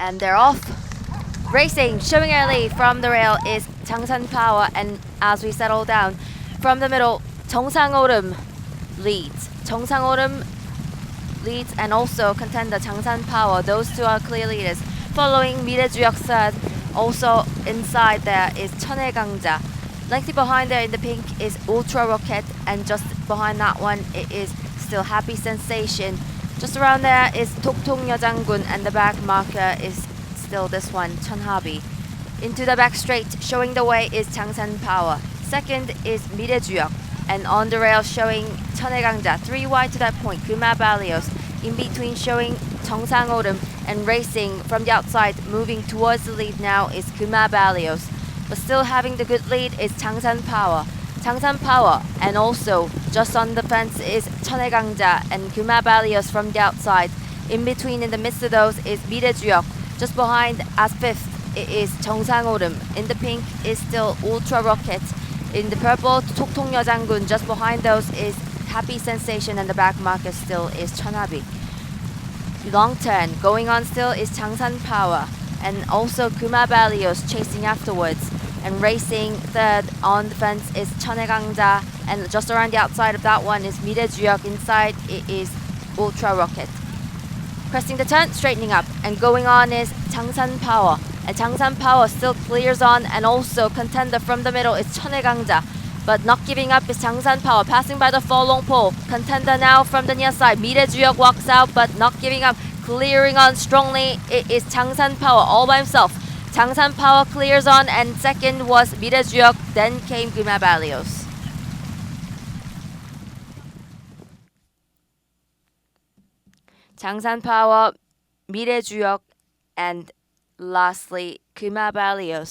and they're off. Racing, showing early from the rail is Changsan Power, and as we settle down, from the middle, Cheongsangorum leads. Cheongsangorum leads and also contender Changsan Power. Those two are clear leaders. Following Mirejuyeoksa, also inside there is Cheonaegangja. Lengthy behind there in the pink is Ultra Rocket, and just behind that one it is still Happy Sensation. Just around there is Toktongnyo Jangun and the back marker is still this one, Chunhabi. Into the back straight, showing the way is Changsan Power. Second is Midaejuyok. And on the rail showing Cheonhaegangja, three wide to that point, Kuma Balios. In between showing Cheongsang Odom, and racing from the outside, moving towards the lead now is Kuma Balios. But still having the good lead is Changsan Power. Changsan Power, and also just on the fence is Cheonaegangja and Guma Balios from the outside. In between, in the midst of those, is Midaejeok. Just behind, as fifth, it is Jeongsangorim. In the pink is still Ultra Rocket. In the purple, Toktung Yeojanggun. Just behind those is Happy Sensation, and the back marker still is Chonabi. Long turn going on still is Changsan Power, and also Guma Balios chasing afterwards. And racing third on the fence is Chonegangja. And just around the outside of that one is Mirejuyok. Inside it is Ultra Rocket. Cresting the turn, straightening up. And going on is Changsan Power. And Changsan Power still clears on. And also contender from the middle is Chonegangja. But not giving up is Changsan Power, passing by the Folong pole. Contender now from the near side. Mirejuyok walks out, but not giving up. Clearing on strongly, it is Changsan Power all by himself. Changsan Power clears on and second was Mirajeok, then came Gumabalios. Changsan Power, Mirajeok, and lastly Gumabalios.